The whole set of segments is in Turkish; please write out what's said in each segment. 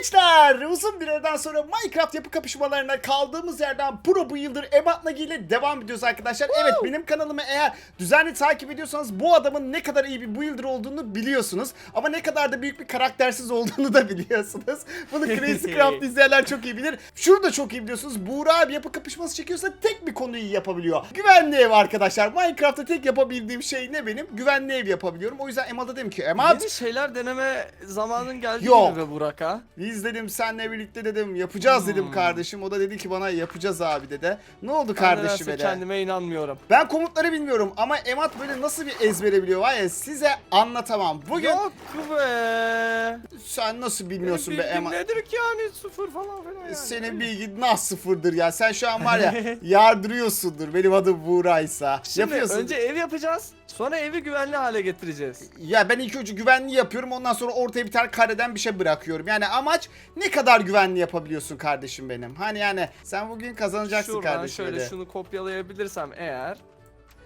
Gençler uzun bir aradan sonra Minecraft yapı kapışmalarına kaldığımız yerden Pro bu yıldır Ebat Nagi ile devam ediyoruz arkadaşlar. Evet benim kanalımı eğer düzenli takip ediyorsanız bu adamın ne kadar iyi bir builder olduğunu biliyorsunuz. Ama ne kadar da büyük bir karaktersiz olduğunu da biliyorsunuz. Bunu Crazy Craft izleyenler çok iyi bilir. Şunu da çok iyi biliyorsunuz. Buğra abi yapı kapışması çekiyorsa tek bir konuyu yapabiliyor. Güvenli ev arkadaşlar. Minecraft'ta tek yapabildiğim şey ne benim? Güvenli ev yapabiliyorum. O yüzden Emad'a dedim ki Emad Yeni şeyler deneme zamanın geldi Yok. gibi be Burak ha. Biz dedim senle birlikte dedim yapacağız dedim Hmm. kardeşim. O da dedi ki bana yapacağız abi dedi. Ne oldu Ben kardeşim nedense hele? kendime inanmıyorum. Ben komutları bilmiyorum ama Emat böyle nasıl bir ezbere biliyor var ya size anlatamam. Bugün Yok be. sen nasıl bilmiyorsun be bilgim Emat? nedir ki yani sıfır falan filan yani. Senin bilgin nasıl sıfırdır ya. Sen şu an var ya yardırıyorsundur. Benim adım Buğra'ysa. Şimdi Yapıyorsun. önce ev yapacağız. Sonra evi güvenli hale getireceğiz. Ya ben ilk önce güvenli yapıyorum ondan sonra ortaya bir tane kareden bir şey bırakıyorum. Yani amaç ne kadar güvenli yapabiliyorsun kardeşim benim. Hani yani sen bugün kazanacaksın Şuradan kardeşim. şöyle öyle. şunu kopyalayabilirsem eğer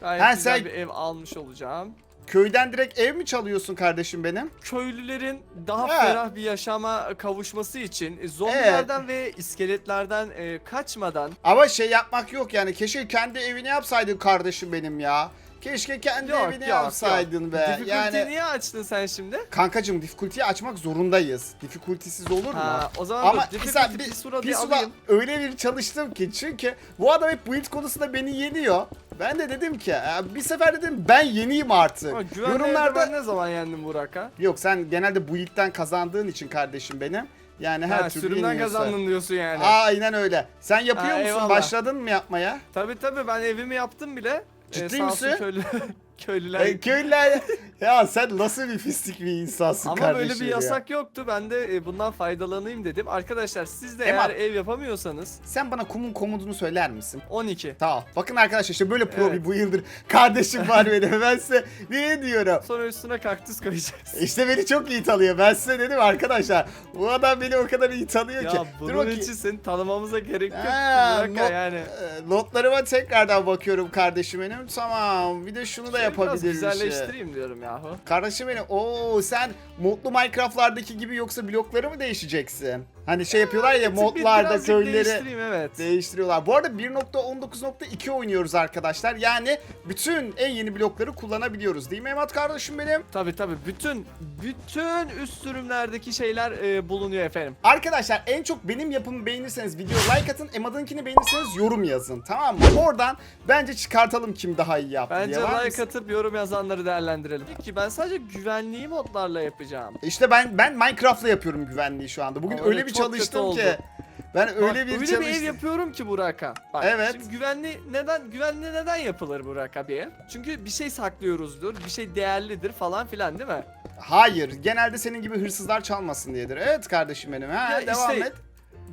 gayet Ha, güzel sen- bir ev almış olacağım. Köyden direkt ev mi çalıyorsun kardeşim benim? Köylülerin daha Ha. ferah bir yaşama kavuşması için e, zombilerden ve iskeletlerden e, kaçmadan Ama şey yapmak yok yani. Keşke kendi evini yapsaydın kardeşim benim ya. Keşke kendi Yok, evini yok, yapsaydın yok. be. Difficulty'yi Yani niye açtın sen şimdi? kankacım difficulty'yi açmak zorundayız. Difficulty'siz olur mu? Ha, o zaman Ama dur, difficulty bir, Pisura bir alayım. öyle bir çalıştım ki çünkü bu adam hep build konusunda beni yeniyor. Ben de dedim ki "Ya bir sefer dedim ben yeniyim artık. Ama Yorumlarda ben ne zaman yendim Burak ha? yok sen genelde build'den kazandığın için kardeşim benim. Yani her Ha, türlü sürümden yeniyorsun. kazandın diyorsun yani. Aynen öyle. Sen yapıyor Ha, musun? eyvallah. Başladın mı yapmaya? Tabi tabi ben evimi yaptım bile. Ciddi olsun misin? Köylü, köylüler. E, köylüler ya sen nasıl bir fistik bir insansın Ama kardeşim böyle bir ya. yasak yoktu. Ben de e, bundan faydalanayım dedim. Arkadaşlar siz de Emad. eğer ev yapamıyorsanız Sen bana kumun komutunu söyler misin? 12. Tamam. Bakın arkadaşlar işte böyle pro Evet. bir bu yıldır kardeşim var benim. Ben size ne diyorum? Sonra üstüne kaktüs koyacağız. İşte beni çok iyi tanıyor. Ben size dedim arkadaşlar. Bu adam beni o kadar iyi tanıyor ki. ya Dur bunun bakayım. için seni tanımamıza gerek yok. Ha, not- yani. Ee, Notlarıma tekrardan bakıyorum kardeşim benim. Tamam. Bir de şunu da Şöyle Biraz yapabilirim. güzelleştireyim diyorum yahu. Kardeşim benim. Oo sen modlu Minecraft'lardaki gibi yoksa blokları mı değişeceksin? Hani şey yapıyorlar ya modlarda köyleri evet. değiştiriyorlar. Bu arada 1.19.2 oynuyoruz arkadaşlar. Yani bütün en yeni blokları kullanabiliyoruz. Değil mi Emat kardeşim benim? Tabi tabi bütün bütün üst sürümlerdeki şeyler e, bulunuyor efendim. Arkadaşlar en çok benim yapımı beğenirseniz video like atın. Emad'ınkini beğenirseniz yorum yazın. Tamam mı? Oradan bence çıkartalım kim daha iyi yaptı Bence diye. Like mısın? Atıp yorum yazanları değerlendirelim. Peki ben sadece güvenliği modlarla yapacağım. İşte ben ben Minecraft'la yapıyorum güvenliği şu anda. Bugün Ama öyle bir çok kötü çalıştım oldu. ki. Ben Bak, öyle bir öyle bir ev yapıyorum ki Burak'a. Bak, Evet. Şimdi güvenli neden güvenli neden yapılır Burak bir ev? Çünkü bir şey saklıyoruzdur, bir şey değerlidir falan filan değil mi? Hayır. Genelde senin gibi hırsızlar çalmasın diyedir. Evet kardeşim benim. Ha, Ya devam işte- et.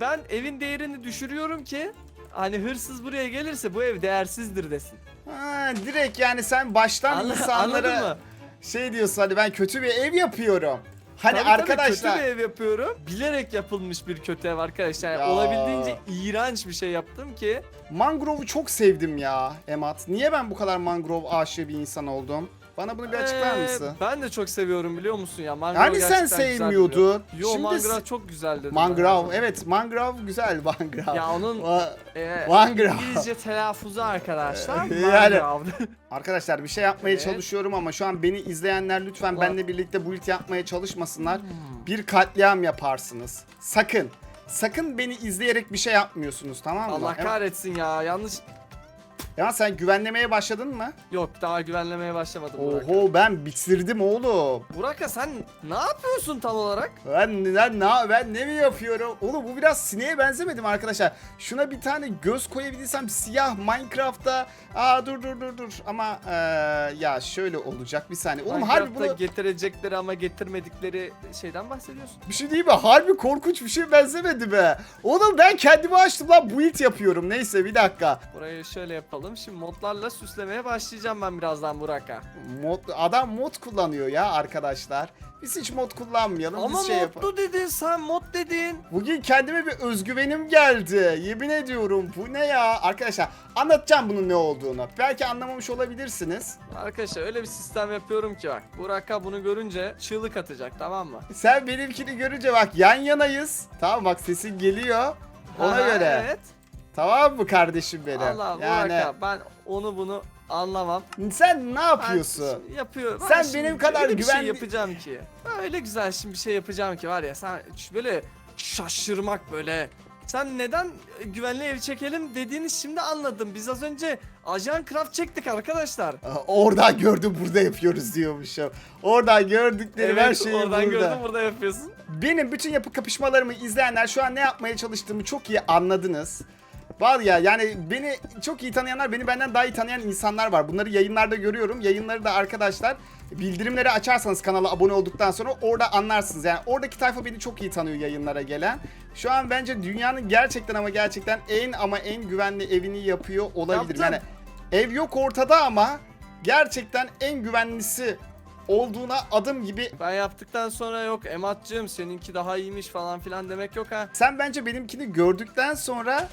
Ben evin değerini düşürüyorum ki hani hırsız buraya gelirse bu ev değersizdir desin. Ha, direkt yani sen baştan Anla- insanlara mı? şey diyorsun hani ben kötü bir ev yapıyorum. Hani Tabii tabii, arkadaşlar kötü bir ev yapıyorum. Bilerek yapılmış bir kötü ev arkadaşlar. Yani Ya. olabildiğince iğrenç bir şey yaptım ki. mangrove'u çok sevdim ya Emat. Niye ben bu kadar mangrove aşığı bir insan oldum? Bana bunu bir açıklar Ee, mısın? Ben de çok seviyorum biliyor musun ya? Mangrove Hani sen gerçekten güzel sevmiyordun? duruyor. Yo Şimdi mangrove çok güzel dedim. ben Mangrove evet mangrove güzel mangrove. Ya onun Va- e, mangrove. İngilizce telaffuzu arkadaşlar. Yani- mangrove. Arkadaşlar bir şey yapmaya Evet. çalışıyorum ama şu an beni izleyenler lütfen Ulan. benimle birlikte build yapmaya çalışmasınlar. Hmm. Bir katliam yaparsınız. Sakın. Sakın beni izleyerek bir şey yapmıyorsunuz tamam mı? Allah kahretsin ya. Yanlış. Ya sen güvenlemeye başladın mı? Yok daha güvenlemeye başlamadım Burak. Oho ben bitirdim oğlum. Burak'a sen ne yapıyorsun tam olarak? Ben ben ne ben ne mi yapıyorum? Oğlum bu biraz sineğe benzemedim arkadaşlar. Şuna bir tane göz koyabilirsem siyah Minecraft'ta. Aa dur dur dur dur. Ama eee, ya şöyle olacak bir saniye. Oğlum harbi Minecraft'ta bunu getirecekleri ama getirmedikleri şeyden bahsediyorsun. bir şey değil mi? Harbi korkunç bir şey benzemedi be. Oğlum ben kendimi açtım lan build yapıyorum. Neyse bir dakika. Burayı şöyle yapalım. Yapalım. Şimdi modlarla süslemeye başlayacağım ben birazdan Burak'a. Mod, adam mod kullanıyor ya arkadaşlar. Biz hiç mod kullanmayalım. Ama Biz şey yapalım. modlu dedin sen mod dedin. Bugün kendime bir özgüvenim geldi. Yemin ediyorum bu ne ya? Arkadaşlar anlatacağım bunun ne olduğunu. Belki anlamamış olabilirsiniz. Arkadaşlar öyle bir sistem yapıyorum ki bak. Burak'a bunu görünce çığlık atacak tamam mı? Sen benimkini görünce bak yan yanayız. Tamam bak sesin geliyor. Ona Aha, göre. Evet. Tamam mı kardeşim benim? Allah yani Burak'a ben onu bunu anlamam. sen ne Ben yapıyorsun? şimdi yapıyor. Ben Sen benim kadar öyle bir güvenli- şey yapacağım ki. Ben öyle güzel şimdi bir şey yapacağım ki var ya sen böyle şaşırmak böyle. Sen neden güvenli ev çekelim dediğini şimdi anladım. Biz az önce ajan craft çektik arkadaşlar. Aa, Oradan gördüm burada yapıyoruz diyormuşum. Oradan gördüklerim her şeyi oradan burada. gördüm burada yapıyorsun. Benim bütün yapı kapışmalarımı izleyenler şu an ne yapmaya çalıştığımı çok iyi anladınız. Var ya yani beni çok iyi tanıyanlar beni benden daha iyi tanıyan insanlar var. Bunları yayınlarda görüyorum. Yayınları da arkadaşlar bildirimleri açarsanız kanala abone olduktan sonra orada anlarsınız. Yani oradaki tayfa beni çok iyi tanıyor yayınlara gelen. Şu an bence dünyanın gerçekten ama gerçekten en ama en güvenli evini yapıyor olabilir. Yaptım. Yani ev yok ortada ama gerçekten en güvenlisi olduğuna adım gibi Ben yaptıktan sonra yok Emat'cığım seninki daha iyiymiş falan filan demek yok ha. Sen bence benimkini gördükten sonra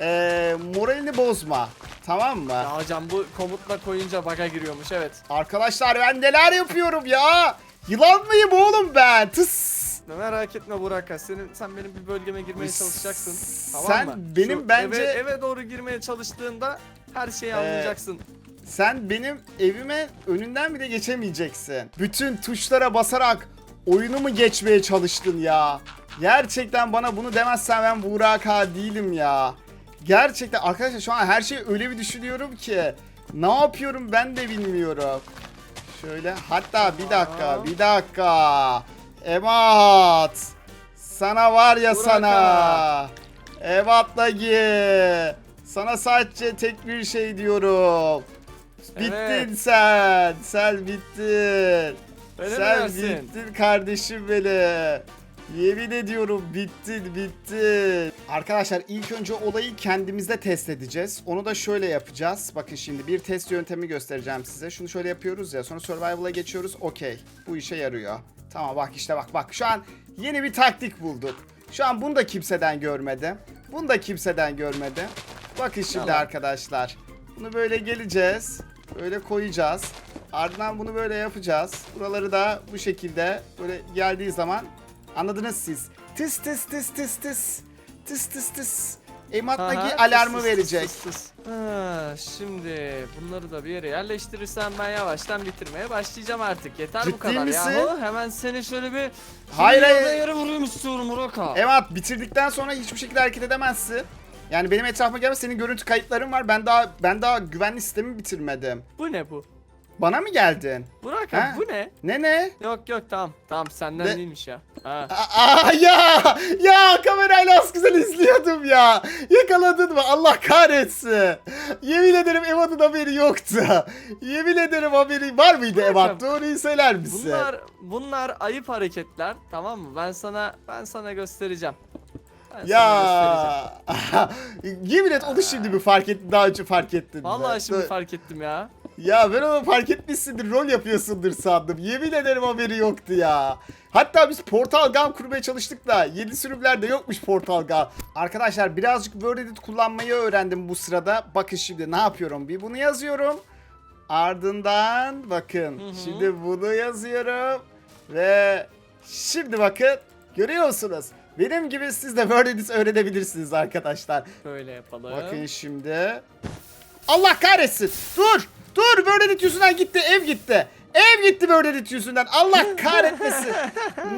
eee moralini bozma. Tamam mı? Ya hocam bu komutla koyunca baga giriyormuş evet. Arkadaşlar ben neler yapıyorum ya? Yılan mıyım oğlum ben? Tıs. Merak etme Burak ha. Senin, sen benim bir bölgeme girmeye çalışacaksın. Tamam sen mı? benim Şu bence- Eve, eve doğru girmeye çalıştığında her şeyi Ee, anlayacaksın. Sen benim evime önünden bile geçemeyeceksin. Bütün tuşlara basarak oyunumu geçmeye çalıştın ya. Gerçekten bana bunu demezsen ben Burak Ağa değilim ya. Gerçekten arkadaşlar şu an her şeyi öyle bir düşünüyorum ki. Ne yapıyorum ben de bilmiyorum. Şöyle hatta bir dakika bir dakika. Emat. Sana var ya Burak sana. Ağa. Emat'la gi. Sana sadece tek bir şey diyorum. Bittin Evet. sen. Sen bittin. Öyle mi sen dersin? bittin kardeşim benim. Yemin ediyorum bittin bittin. Arkadaşlar ilk önce olayı kendimizde test edeceğiz. Onu da şöyle yapacağız. Bakın şimdi bir test yöntemi göstereceğim size. Şunu şöyle yapıyoruz ya sonra survival'a geçiyoruz. Okey. Bu işe yarıyor. Tamam bak işte bak bak şu an yeni bir taktik bulduk. Şu an bunu da kimseden görmedi. Bunu da kimseden görmedi. Bakın şimdi Yalan. arkadaşlar. Bunu böyle geleceğiz. Böyle koyacağız. Ardından bunu böyle yapacağız. Buraları da bu şekilde böyle geldiği zaman anladınız siz. Tıs tıs tıs tıs tıs. Tıs tıs tıs. Emat'taki Aha, alarmı tıs verecek. tıs tıs. Ha, şimdi bunları da bir yere yerleştirirsem ben yavaştan bitirmeye başlayacağım artık. Yeter Ciddi bu kadar misin? yahu. Hemen seni şöyle bir Hayır, hayır. yere vurayım istiyorum ağa. Emat bitirdikten sonra hiçbir şekilde hareket edemezsin. Yani benim etrafıma gelme senin görüntü kayıtların var. Ben daha ben daha güvenli sistemi bitirmedim. Bu ne bu? Bana mı geldin? Burak Ha? abi bu ne? Ne ne? Yok yok tamam. Tamam senden Ne? değilmiş ya. Ha. Aa ya ya kamerayla az güzel izliyordum ya. Yakaladın mı? Allah kahretsin. Yemin ederim Evat'ın haberi yoktu. Yemin ederim haberi var mıydı Evat? Doğruyu söyler misin? Bunlar bunlar ayıp hareketler tamam mı? Ben sana ben sana göstereceğim. Ben. Ya yemin et onu şimdi mi fark ettin daha önce fark ettin? Vallahi şimdi Dur. fark ettim ya. Ya ben onu fark etmişsindir rol yapıyorsundur sandım. Yemin ederim haberi yoktu ya. Hatta biz Portal Gun kurmaya çalıştık da yeni sürümlerde yokmuş Portal Gun. Arkadaşlar birazcık Word Edit kullanmayı öğrendim bu sırada. Bakın şimdi ne yapıyorum? Bir bunu yazıyorum. Ardından bakın Hı hı. şimdi bunu yazıyorum. Ve şimdi bakın görüyor musunuz? Benim gibi siz de Word Edit öğrenebilirsiniz arkadaşlar. Böyle yapalım. Bakın şimdi. Allah kahretsin. Dur. Dur Word Edit yüzünden gitti. Ev gitti. Ev gitti Word Edit yüzünden. Allah kahretmesin.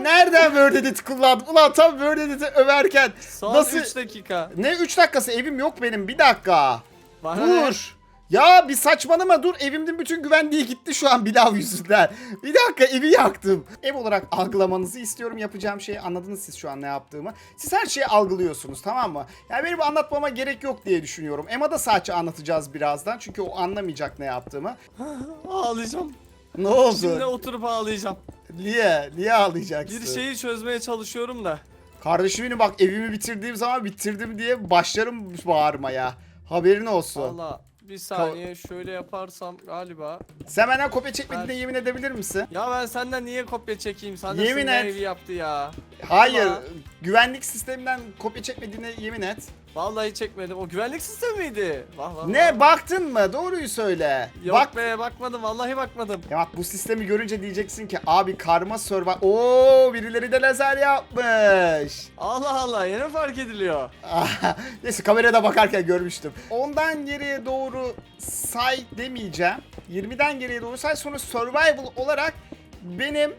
Nereden Word Edit kullandım? Ulan tam Word Edit'i överken. Son nasıl? 3 dakika. Ne 3 dakikası? Evim yok benim. Bir dakika. Bana? Dur. Ya bir saçmalama dur. Evimde bütün güvenliği gitti şu an Bilav yüzünden. Bir dakika evi yaktım. Ev olarak algılamanızı istiyorum. Yapacağım şeyi anladınız siz şu an ne yaptığımı. Siz her şeyi algılıyorsunuz tamam mı? Yani benim anlatmama gerek yok diye düşünüyorum. Emma da sadece anlatacağız birazdan. Çünkü o anlamayacak ne yaptığımı. Ağlayacağım. Ne oldu? Şimdi oturup ağlayacağım. Niye? Niye ağlayacaksın? Bir şeyi çözmeye çalışıyorum da. Kardeşim benim bak evimi bitirdiğim zaman bitirdim diye başlarım bağırmaya. Haberin olsun. Valla Bir saniye şöyle yaparsam galiba. Sen benden kopya çekmediğine Ben- yemin edebilir misin? Ya ben senden niye kopya çekeyim? Sen de Yemin senin et. evi yaptı ya. Hayır. Ama- Güvenlik sisteminden kopya çekmediğine yemin et. Vallahi çekmedim. O güvenlik sistemi miydi? Vah vah. Ne vah. baktın mı? Doğruyu söyle. Yok Bak. be bakmadım. Vallahi bakmadım. Ya bak bu sistemi görünce diyeceksin ki abi karma server. Oo birileri de lazer yapmış. Allah Allah yeni fark ediliyor? Neyse kamerada bakarken görmüştüm. Ondan geriye doğru say demeyeceğim. 20'den geriye doğru say sonra survival olarak benim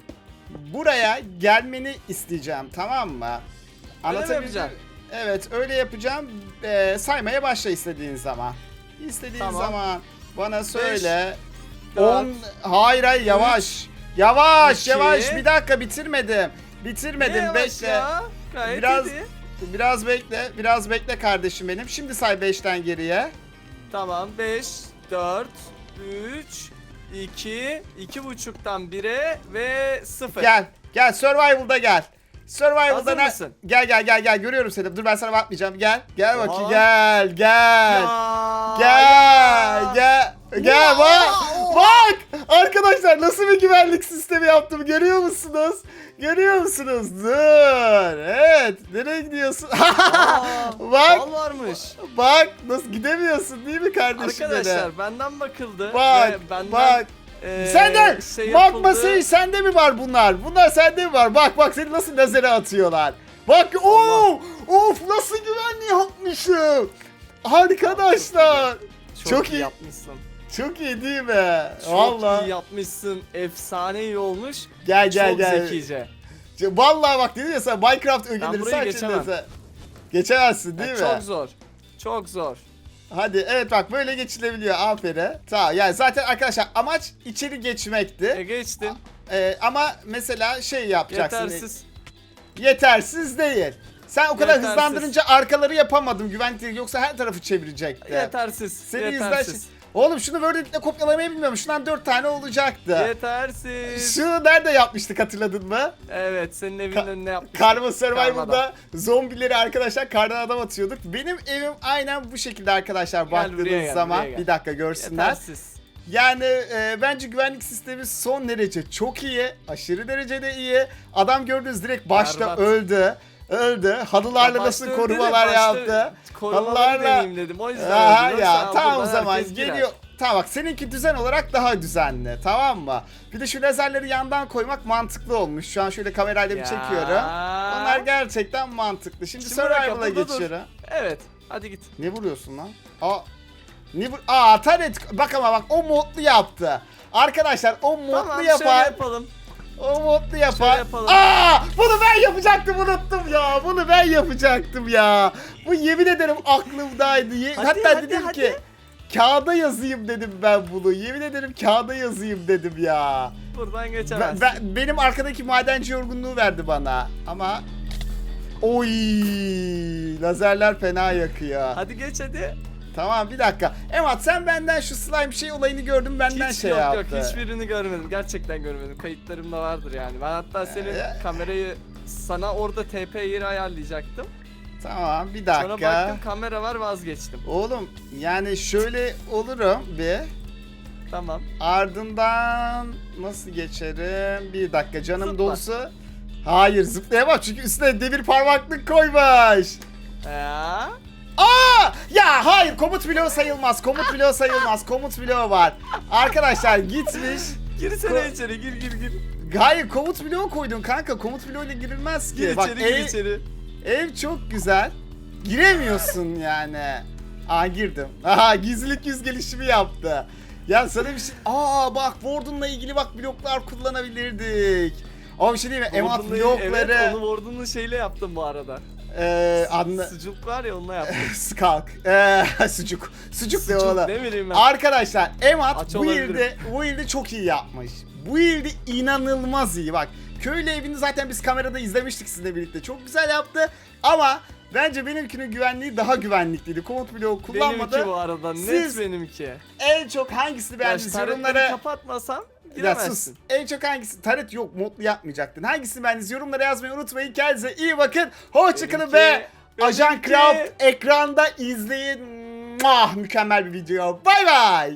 buraya gelmeni isteyeceğim tamam mı? Yapacaksın? Evet öyle yapacağım. Ee, saymaya başla istediğin zaman. İstediğin Tamam. zaman bana söyle. dört, 10 Hayır hayır yavaş. Yavaş iki. yavaş bir dakika bitirmedim. Bitirmedim Ne yavaş bekle. Ya? Gayet Biraz- iyi. Biraz bekle, biraz bekle kardeşim benim. Şimdi say 5'ten geriye. Tamam 5, 4, 3, 2, 2.5'tan 1'e ve 0. Gel, gel Survival'da gel. Survival'da Hazır ne- mısın? Gel gel gel gel görüyorum seni. Dur ben sana bakmayacağım. Gel. Gel bakayım Oha. gel gel. Ya, Gel ya. gel. Gel Oha, bak. Bak. Arkadaşlar nasıl bir güvenlik sistemi yaptım görüyor musunuz? Görüyor musunuz? Dur. Evet. Nereye gidiyorsun? Aa, Bak. bal varmış. Bak nasıl gidemiyorsun değil mi kardeşim? Arkadaşlar benden bakıldı. Bak ve benden, bak. eee, Senden şey magma şey sende mi var bunlar? Bunlar sende mi var? Bak bak seni nasıl lazere atıyorlar. Bak o of nasıl güvenli yapmışım. Arkadaşlar Çok, Çok iyi iyi. yapmışsın. Çok iyi değil mi? Çok Vallahi iyi yapmışsın. Efsane iyi olmuş. gel gel Çok gel. zekice. Vallahi bak dedim ya sen Minecraft ögeleri burayı sen geçemem. Geçemezsin Ya değil mi? çok zor. Çok zor. Hadi evet bak böyle geçilebiliyor aferin. Tamam yani zaten arkadaşlar amaç içeri geçmekti. E geçtin. Ee, ama mesela şey yapacaksın. Yetersiz. Yetersiz değil. Sen o kadar Yetersiz. hızlandırınca arkaları yapamadım güvenlik yoksa her tarafı çevirecekti. Yetersiz. Yüzünden yetersiz. Oğlum şunu Word'le kopyalamayı bilmiyorum. Şundan 4 tane olacaktı. Yetersiz. Şunu nerede yapmıştık hatırladın mı? Evet senin evinin Ka- önüne yapmıştık. Karma Survival'da zombileri arkadaşlar kardan adam atıyorduk. Benim evim aynen bu şekilde arkadaşlar buraya baktığınız gel, zaman. buraya gel. Bir dakika görsünler. Yetersiz. Yani e, bence güvenlik sistemi son derece çok iyi. Aşırı derecede iyi. Adam gördünüz direkt başta Berbat. öldü. Öldü. Halılarla nasıl korumalar yaptı. Halılarla- dedim. O yüzden Aha öldüm. ya Yoksa tamam o buradan zaman herkes girer. geliyor. Tamam bak seninki düzen olarak daha düzenli tamam mı? Bir de şu lazerleri yandan koymak mantıklı olmuş. Şu an şöyle kamerayla bir Ya. çekiyorum. Onlar gerçekten mantıklı. Şimdi, Şimdi Survival'a burada dur. geçiyorum. Evet. Hadi git. Ne vuruyorsun lan? Aa. Ne vur? Aa taret. Bak ama bak o modlu yaptı. Arkadaşlar o modlu Tamam şöyle yapar. yapalım. O modlu yapar. Yapalım. Aa! Bunu ben yapacaktım unuttum ya. Bunu ben yapacaktım ya. Bu yemin ederim aklımdaydı. Ye- Hadi, Hatta hadi, dedim hadi. ki kağıda yazayım dedim ben bunu. Yemin ederim kağıda yazayım dedim ya. Buradan Ben, ben- benim arkadaki madenci yorgunluğu verdi bana. Ama Oy! Lazerler fena yakıyor. Hadi geç hadi. Tamam bir dakika. Emat sen benden şu slime şey olayını gördün benden Hiç şey yok yaptı. yok hiçbirini görmedim. Gerçekten görmedim. Kayıtlarımda vardır yani. Ben hatta senin Ee, kamerayı sana orada TP yeri ayarlayacaktım. Tamam bir Sonra dakika. baktım kamera var vazgeçtim. Oğlum yani şöyle olurum bir. Tamam. Ardından nasıl geçerim? Bir dakika canım Zıpla. dolusu. Hayır zıplayamam çünkü üstüne demir parmaklık koymuş. Ya. Aa! Ya hayır komut bloğu sayılmaz. Komut bloğu sayılmaz. Komut bloğu var. Arkadaşlar gitmiş. Girsene Ko- içeri gir gir gir. Hayır komut bloğu koydun kanka. Komut bloğuyla girilmez ki. Gir Bak içeri gir ev, içeri. ev çok güzel. Giremiyorsun yani. Aa girdim. Aha gizlilik yüz gelişimi yaptı. Ya sana bir şey... Aa bak Warden'la ilgili bak bloklar kullanabilirdik. Ama bir şey değil mi? Emat blokları... Evet onu Warden'lı şeyle yaptım bu arada. Eee anla... Sucuk var ya onunla yaptım. Skalk. Eee sucuk. Sucuk ne oğlum? ne bileyim ben. Arkadaşlar Emat bu ilde bu ilde çok iyi yapmış. Bu ilde inanılmaz iyi. Bak köylü evini zaten biz kamerada izlemiştik sizinle birlikte. Çok güzel yaptı ama bence benimkinin güvenliği daha güvenlikliydi. Komut bloğu kullanmadı. Benimki bu arada net Siz- benimki. En çok hangisini Ya beğendiniz taretleri yorumlara... kapatmasam Ya. Giremezsin. En çok hangisi? Taret yok modlu yapmayacaktın. Hangisini beğendiniz yorumlara yazmayı unutmayın. Kendinize iyi bakın. Hoşçakalın ve Ajan Craft ekranda izleyin. Muah, mükemmel bir video. Bay bay.